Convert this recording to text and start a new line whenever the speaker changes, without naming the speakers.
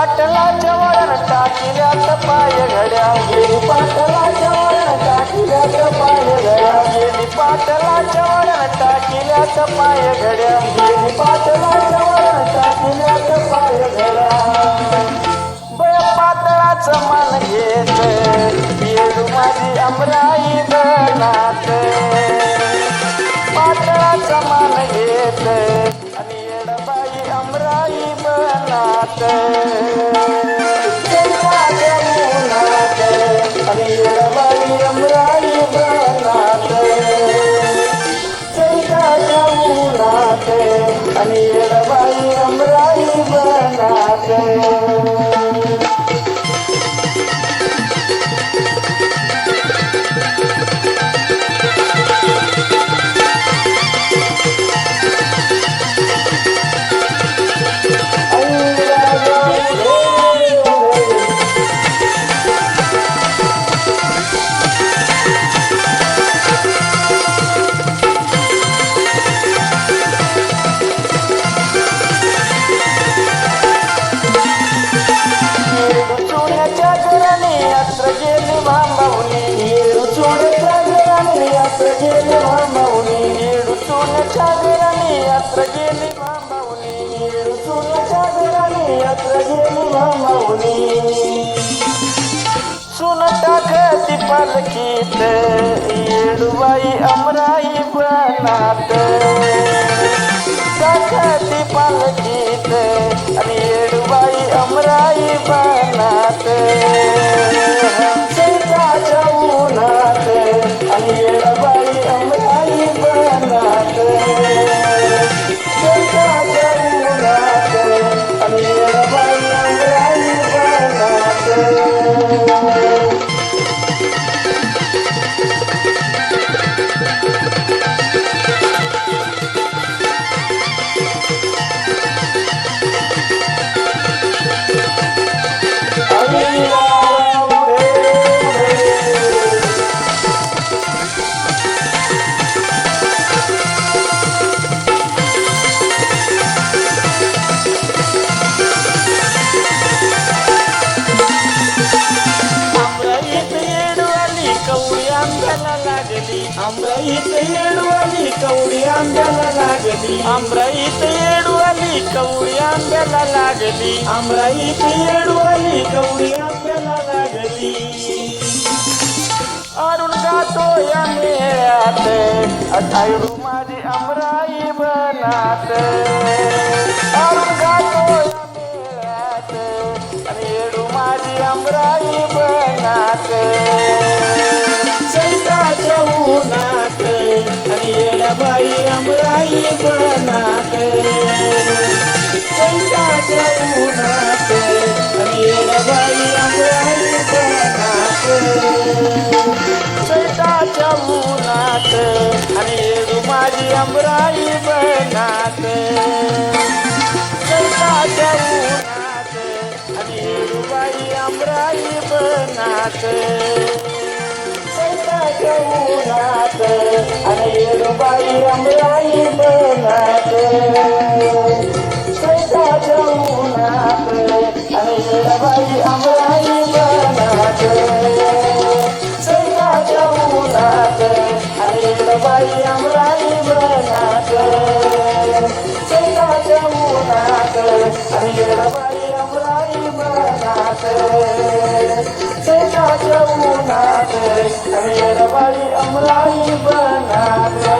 पाटलाच्या वळण टाकिल्यात पाय घड्या गेली पाटलाच्या वळण टाकिल्यात पाय घड्या गेली पाटलाच्या वळण टाकिल्यात पाय घड्या गेली पाटलाच्या वळण टाकिल्यात पाय घड्या बय पातळाचं मन घेत येडू माझी अमराई बनात पातळाचं मन घेत आणि येडबाई अमराई बनात सुन टाकती पालखीत येडूबाई अमराई बनात. टाकती पालखीत आणि येडूबाई अमराई आंब्याला लागली. अमराईत येडू आली कवडी आंब्याला लागली. अमराईत येडू आली कवडी आंब्याला लागली. अमराईत येडू आली कवडी आंब्याला लागली. अरुण गातो या मेळ्यात. अठायडू माझी अमराई बनात. अरुण गातो या मेळ्यात. आणि येडू माझी अमराई बनात. उन्हात आणि येडाबाई अमराई बनात सैताच्या उन्हात. आणि येडाबाई अमराई बनात सैताच्या उन्हात. आणि येडू माझी अमराई बनात सैताच्या उन्हात. आणि येडूबाई अमराई बनात सैताच्या आणि बाई अमराई पण सैताच्या उन्हात आणि येडूबाई अमराई बनात